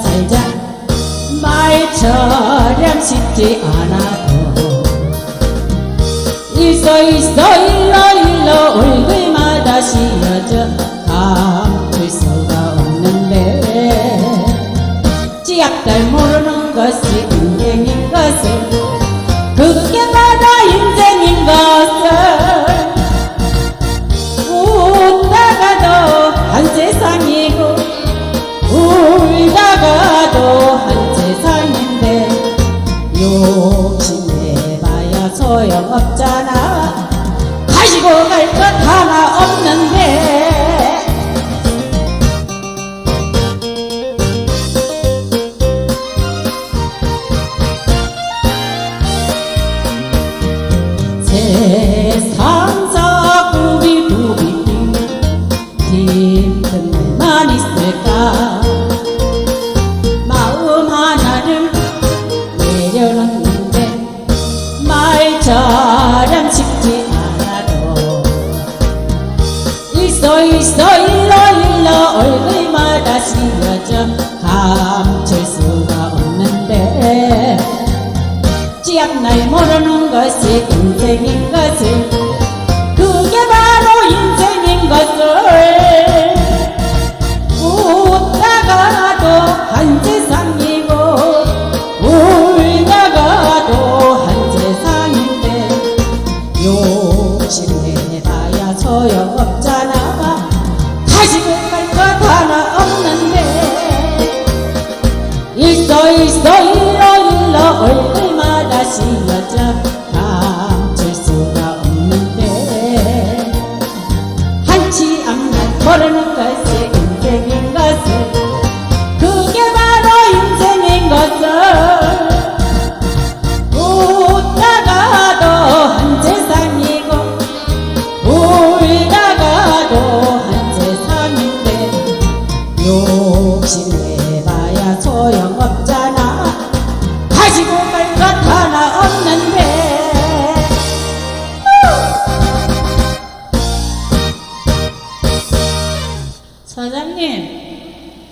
살자. 말처럼 쉽지 않아도. 있어 있어 일러 일러 얼굴마다 씌어져 감출 수가 없는데. 지 약달 모르는 것이 인생인 것을 욕심내봐야 소용없잖아. 가지고 갈 것 하나 없는데. 세상 말처럼 쉽지 않아도. 있어 있어 일러 일러 얼굴마다 씌어져 감출 수가 없는데. 찌약날 모르는 것이 인생인 것을. 그게 바로 인생인 것을. 웃다가도 한세 소용없잖아. 가지고 갈것 하나 없는데. 있어 있어 일러 일러 얼굴마다 씌어져 감출 수가 없는데. 한치 앞날 모르는 것이 욕심내봐야 소용없잖아. 가지고 갈 것 하나 없는데. 사장님